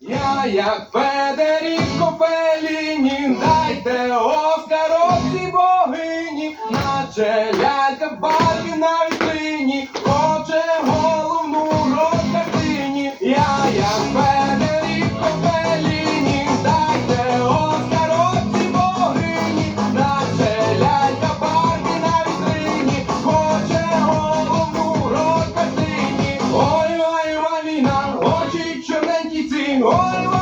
Я як Федеріко Феліні, дайте оскаровці богині, наче лялька Барбі на вітрині. Oh,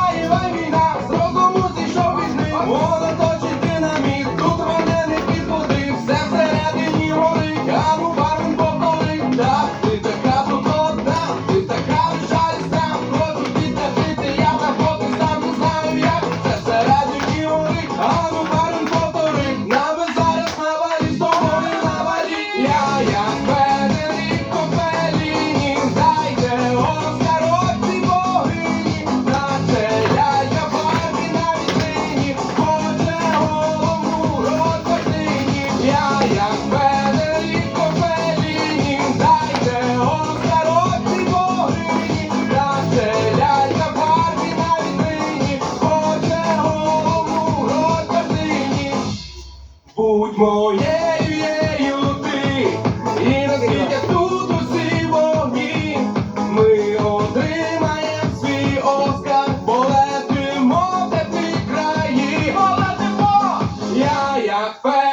твоєю ти, і наскільки тут усі вогні, ми отримаємо свій оскар, полетимо в теплі краї, полетимо, я як фе.